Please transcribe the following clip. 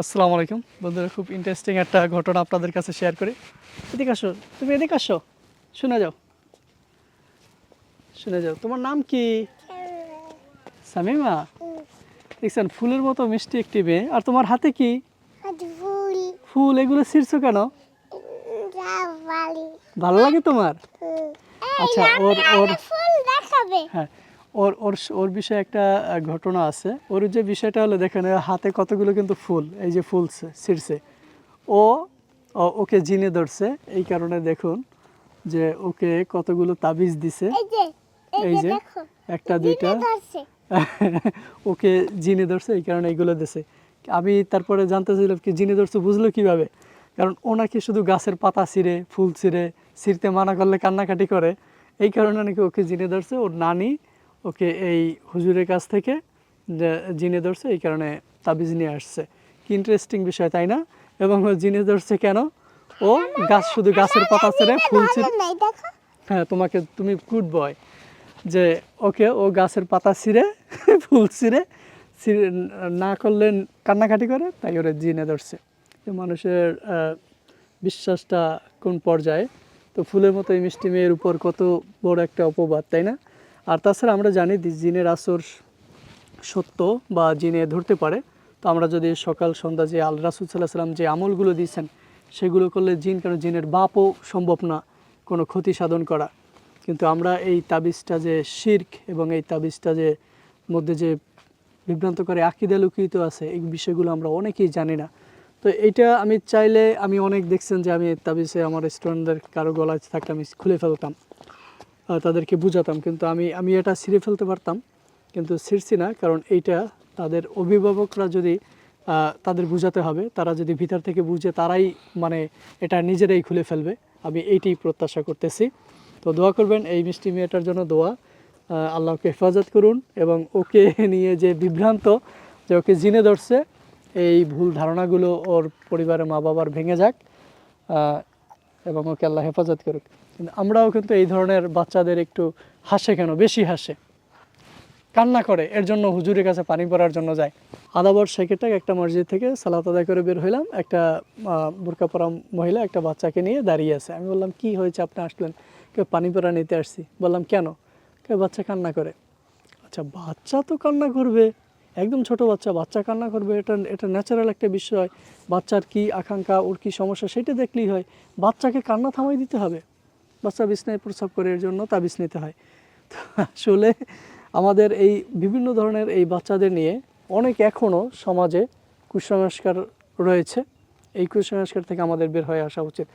আসসালামু আলাইকুম। বন্ধুরা খুব ইন্টারেস্টিং একটা ঘটনা আপনাদের কাছে শেয়ার করি। এদিকে আসো তুমি এদিকে আসো। শুনে যাও। শুনে যাও। তোমার নাম কি? সামিমা। দেখছেন ফুলের মতো মিষ্টি একটি মেয়ে। আর তোমার হাতে কি? ফুল। ফুল এগুলো ছিঁড়ছো কেন? ভালো লাগে তোমার? আচ্ছা ওর ওর হ্যাঁ ওর ওর ওর বিষয়ে একটা ঘটনা আছে। ওর যে বিষয়টা হলো দেখেন হাতে কতগুলো কিন্তু ফুল এই যে ফুল ছে- ছিঁড়ছে। ও ওকে জিনে ধরছে। এই কারণে দেখুন যে ওকে কতগুলো তাবিজ দিছে। এই যে একটা দুইটা। ওকে জিনে ধরছে এই কারণে এইগুলো দিছে। আমি তারপরে জানতে চাইলাম কি জিনে ধরছে বুঝলো কীভাবে? কারণ ওনাকে শুধু গাছের পাতা ছিঁড়ে ফুল ছিঁড়ে ছিঁড়তে মানা করলে কান্নাকাটি করে। এই কারণে নাকি ওকে জিনে ধরছে। ওর নানি ওকে এই হুজুরের কাছ থেকে জিনে ধরছে এই কারণে তাবিজ নিয়ে আসছে। কি ইন্টারেস্টিং বিষয় তাই না? এবং ও জিনে ধরছে কেন? ও গাছ শুধু গাছের পাতা ছেড়ে ফুল হ্যাঁ তোমাকে তুমি গুড বয় যে ওকে ও গাছের পাতা ছিঁড়ে ফুল ছিঁড়ে ছিঁড়ে না করলে কান্নাকাটি করে তাই ওরা জিনে ধরছে। যে মানুষের বিশ্বাসটা কোন পর্যায়ে? তো ফুলের মতো এই মিষ্টি মেয়ের উপর কত বড় একটা অপবাদ তাই না? আর তাছাড়া আমরা জানি জিনের আসর সত্য বা জিনে ধরতে পারে। তো আমরা যদি সকাল, সন্ধ্যা যে আল রাসুল সাল্লাহ সাল্লাম যে আমলগুলো দিয়েছেন, সেগুলো করলে জিন কারণ জিনের বাপও সম্ভব না কোনো ক্ষতি সাধন করা। কিন্তু আমরা এই তাবিজটা যে শির্ক এবং এই তাবিজটা যে মধ্যে যে বিভ্রান্ত করে আকিদা লুকিত আছে, এই বিষয়গুলো আমরা অনেকেই জানি না। তো এইটা আমি চাইলে আমি অনেক দেখছেন যে আমি তাবিজে আমার স্টুডেন্টদের কারও গলায় থাকলে আমি খুলে ফেলতাম। তাদেরকে বুঝাতাম। কিন্তু আমি আমি এটা ছিঁড়ে ফেলতে পারতাম, কিন্তু ছিঁড়ছি না, কারণ এইটা তাদের অভিভাবকরা যদি তাদের বুঝাতে হবে, তারা যদি ভিতর থেকে বুঝে, তারাই মানে এটা নিজেরাই খুলে ফেলবে। আমি এইটাই প্রত্যাশা করতেছি। তো দোয়া করবেন এই মিষ্টি মেয়েটার জন্য দোয়া। আল্লাহকে হেফাজত করুন এবং ওকে নিয়ে যে বিভ্রান্ত, যে ওকে জিনে ধরছে, এই ভুল ধারণাগুলো ওর পরিবারের মা বাবার ভেঙে যাক। এবং ওকে আল্লাহ হেফাজত করুক। কিন্তু আমরাও কিন্তু এই ধরনের বাচ্চাদের একটু হাসে কেন? বেশি হাসে। কান্না করে, এর জন্য হুজুরের কাছে পানি পড়ার জন্য যায়। আদাবর সেকেটাক একটা মসজিদ থেকে সালাত আদায় করে বের হইলাম, একটা বোরকা পরা মহিলা একটা বাচ্চাকে নিয়ে দাঁড়িয়ে আছে। আমি বললাম, কি হয়েছে? আপনি আসলেন? কেউ পানি পড়া নিতে আসছি। বললাম, কেন? কেউ বাচ্চা কান্না করে। আচ্ছা বাচ্চা তো কান্না করবে। একদম ছোট বাচ্চা বাচ্চা কান্না করবে, এটা এটা ন্যাচারাল একটা বিষয়। বাচ্চার কি আকাঙ্ক্ষা, ওর কি সমস্যা সেটা দেখলেই হয়। বাচ্চাকে কান্না থামাই দিতে হবে। বাচ্চা বিছনায় প্রস্রাব করে এর জন্য তাবিজ নিতে হয়। তো আসলে আমাদের এই বিভিন্ন ধরনের এই বাচ্চাদের নিয়ে অনেক এখনও সমাজে কুসংস্কার রয়েছে। এই কুসংস্কার থেকে আমাদের বের হয়ে আসা উচিত।